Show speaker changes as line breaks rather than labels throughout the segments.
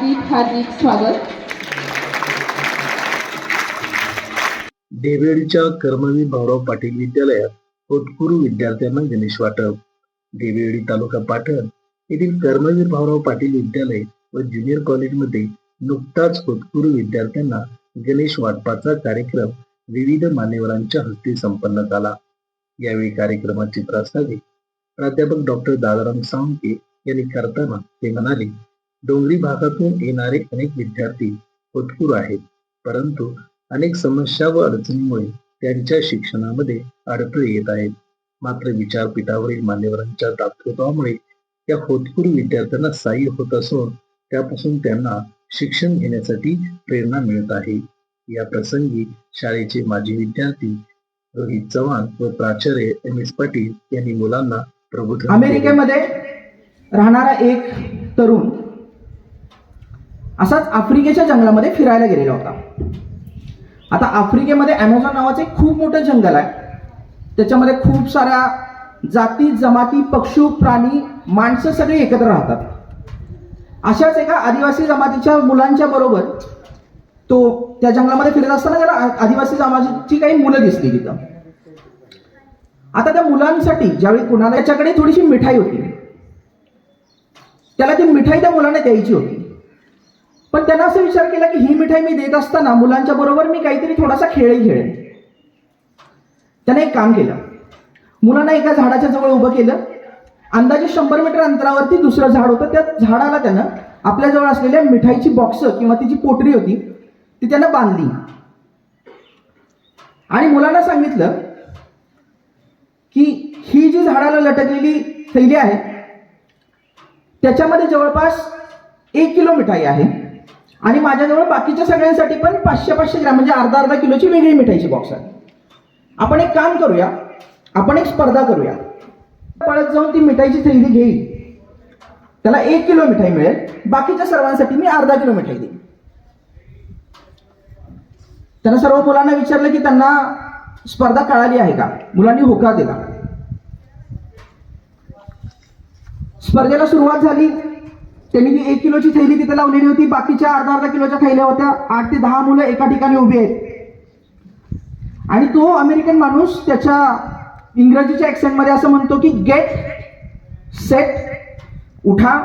हार्दिक हार्दिक स्वागत.
देवेडच्या कर्मवीर भाऊराव पाटील विद्यालयात होतकुरू विद्यार्थ्यांना गणेश वाटप. देवेडी तालुका पाटण येथील कर्मवीर भाऊराव पाटील विद्यालय व ज्युनियर कॉलेजमध्ये नुकताच होतकुरू विद्यार्थ्यांना गणेश वाटपाचा कार्यक्रम विविध मान्यवरांच्या हस्ते संपन्न झाला. यावेळी कार्यक्रमाचे प्रास्ताविक प्राध्यापक डॉक्टर दादाराम सावंके यांनी करताना ते म्हणाले डोंगरी भागातून येणारे अनेक विद्यार्थी उत्कुर आहेत. परंतु अनेक समस्या व अडचणीमुळे त्यांच्या शिक्षणामध्ये अडथळे येत आहेत. मात्र विचारपीठावरील मान्यवरांच्या दातृत्वामुळे त्या होतपूर विद्यार्थ्यांना सहाय्य होत असून त्यापासून त्यांना शिक्षण घेण्यासाठी प्रेरणा मिळत आहे. या प्रसंगी शाळेचे माजी विद्यार्थी रोहित चव्हाण व प्राचार्य एम एस पाटील यांनी मुलांना प्रबोधन केले.
अमेरिकेमध्ये राहणारा एक तरुण असाच आफ्रिकेच्या जंगलामध्ये फिरायला गेलेला होता. आता आफ्रिकेमध्ये ॲमेझॉन नावाचं एक खूप मोठं जंगल आहे. त्याच्यामध्ये खूप साऱ्या जाती जमाती पक्षू प्राणी माणसं सगळे एकत्र राहतात. अशाच एका आदिवासी जमातीच्या मुलांच्या बरोबर तो त्या जंगलामध्ये फिरत असताना त्याला आदिवासी जमातीची काही मुलं दिसली तिथं. आता त्या मुलांसाठी ज्यावेळी कुणाला याच्याकडे थोडीशी मिठाई होती. त्याला ती मिठाई त्या मुलांना द्यायची होती. पण त्यांना असं विचार केला की ही मिठाई मी देत असताना मुलांच्या बरोबर मी काहीतरी थोडासा खेळही खेळेन. त्याने एक काम केलं. मुलांना एका झाडाच्या जवळ उभं केलं. अंदाजे शंभर मीटर अंतरावरती दुसरं झाड होतं. त्या झाडाला त्यानं आपल्याजवळ असलेल्या मिठाईची बॉक्स किंवा तिची पोटरी होती ती त्यानं बांधली. आणि मुलांना सांगितलं की ही जी झाडाला लटकलेली थैली आहे त्याच्यामध्ये जवळपास एक किलो मिठाई आहे. आणि माझ्याजवळ बाकीच्या सगळ्यांसाठी पण पाचशे पाचशे ग्रॅम म्हणजे अर्धा अर्धा किलोची वेगळी मिठाईची बॉक्स आहे. आपण एक काम करूया आपण एक स्पर्धा करूया. पळत जाऊन ती मिठाईची थैली घेईल. त्याला एक किलो मिठाई मिळेल. बाकीच्या सर्वांसाठी मी अर्धा किलो मिठाई देईन. त्यांना सर्व मुलांना विचारलं की त्यांना स्पर्धा कळाली आहे का? मुलांनी होकार दिला. स्पर्धेला सुरुवात झाली. त्यांनी ती एक किलोची थैली तिथे लावलेली होती बाकीच्या अर्धा अर्धा किलोच्या थैल्या होत्या. आठ ते दहा मुलं एका ठिकाणी उभी आहेत. आणि तो अमेरिकन माणूस त्याच्या इंग्रजीच्या accent मध्ये असं म्हणतो की गेट सेट उठा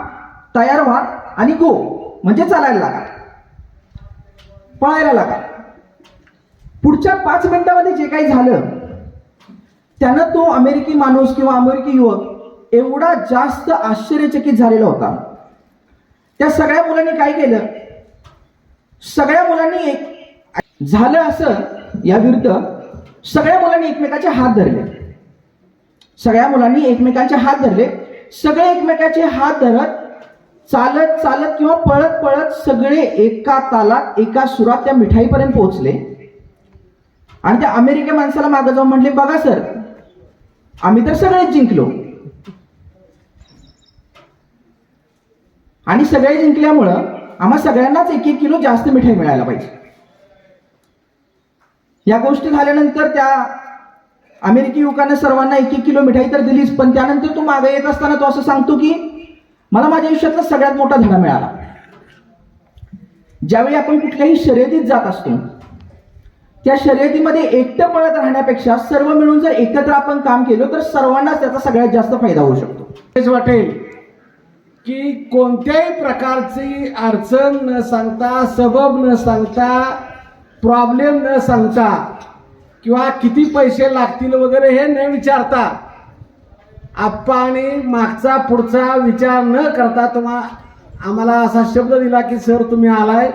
तयार व्हा आणि गो म्हणजे चालायला लागा. पळायला लागा. पुढच्या पाच मिनिटामध्ये जे काही झालं त्यानं तो अमेरिकी माणूस किंवा अमेरिकी युवक एवढा जास्त आश्चर्यचकित झालेला होता. त्या सगळ्या मुलांनी काय केलं? सगळ्या मुलांनी एक झालं असं या विरुद्ध सगळ्या मुलांनी एकमेकाचे हात धरले. सगळ्या मुलांनी एकमेकांचे हात धरले. सगळे एकमेकाचे हात धरत चालत चालत किंवा पळत पळत सगळे एका तालात एका सुरात त्या मिठाईपर्यंत पोहोचले. आणि त्या अमेरिके माणसाला मागे जाऊन म्हटले बघा सर आम्ही तर सगळेच जिंकलो. आणि सगळे जिंकल्यामुळं आम्हा सगळ्यांनाच एक एक किलो जास्त मिठाई मिळायला पाहिजे. या गोष्टी झाल्यानंतर त्या अमेरिकी युवकांना सर्वांना एक एक किलो मिठाई तर दिलीच पण त्यानंतर तो मागे येत असताना तो असं सांगतो की मला माझ्या आयुष्यातला सगळ्यात मोठा धडा मिळाला. ज्यावेळी आपण कुठल्याही शर्यतीत जात असतो त्या शर्यतीमध्ये एकटं पळत राहण्यापेक्षा सर्व मिळून जर एकत्र आपण काम केलं तर सर्वांनाच त्याचा सगळ्यात जास्त फायदा होऊ शकतो.
तेच वाटेल. की कोणत्याही प्रकारची अडचण न सांगता सबब न सांगता प्रॉब्लेम न सांगता किंवा किती पैसे लागतील वगैरे हे न विचारता आप्पा आणि मागचा पुढचा विचार न करता तुम्हा आम्हाला असा शब्द दिला की सर तुम्ही आलाय.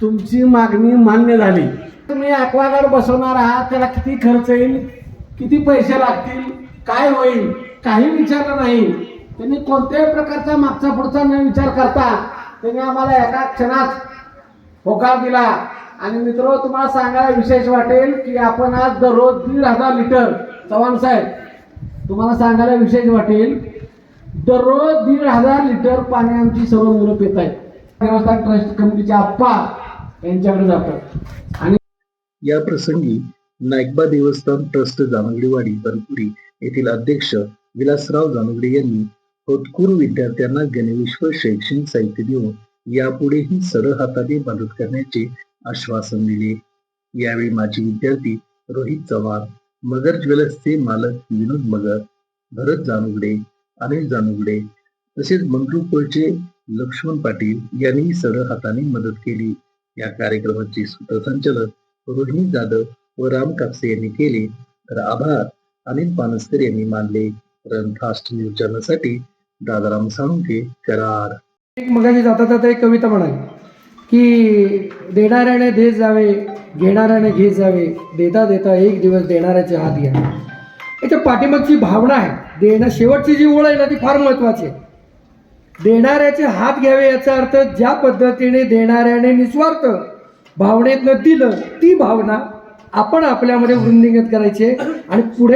तुमची मागणी मान्य झाली. तुम्ही ॲक्वागार्ड बसवणार आहात त्याला किती खर्च येईल किती पैसे लागतील काय होईल काही विचारलं नाही. त्यांनी कोणत्याही प्रकारचा मागचा पुढचा न विचार करता त्यांनी आम्हाला एका क्षणात होकार दिला. आणि मित्र तुम्हाला सांगायला विशेष वाटेल की आपण आज दररोज दीड हजार लिटर चव्हाण साहेब तुम्हाला सांगायला विशेष वाटेल दररोज दीड हजार लिटर पाणी आमची सर्व मुलं पित आहेत. देवस्थान ट्रस्ट कमिटीचे आप्पा यांच्याकडे जातात. आणि
या प्रसंगी नायकबा देवस्थान ट्रस्ट जानगडीवाडी बनपुरी येथील अध्यक्ष विलासराव जानगडे यांनी होतकूर विद्यार्थ्यांना गणवेश शैक्षणिक साहित्य देऊन यापुढेही सरळ हाताने मदत करण्याचे आश्वासन दिले. यावेळी माजी विद्यार्थी रोहित चव्हाण मगर ज्वेलर्सचे मालक विनोद मगर भरत जानुगडे अनिल जानुगडे तसेच मंगळू कोळचे लक्ष्मण पाटील यांनी सरळ हाताने मदत केली. या कार्यक्रमाचे सूत्रसंचालक रोहिणी जाधव व राम कापसे यांनी केले. तर आभार. अनिल पानसकर यांनी मानले. रन फास्ट न्यूज चॅनलसाठी दादाराम साळुंके कराड
एक मगाशी जाता जाता एक कविता म्हणाली की देणाऱ्याने देत जावे घेणाऱ्याने घेत जावे देता देता एक दिवस देणाऱ्याचे हात घ्या. याच्या पाठीमागची भावना आहे. देणं शेवटची जी ओळ आहे ना ती फार महत्वाची आहे. देणाऱ्याचे हात घ्यावे याचा अर्थ ज्या पद्धतीने देणाऱ्याने निस्वार्थ भावनेतनं दिलं ती भावना आपण आपल्यामध्ये वृंदिंगत करायची आणि पुढे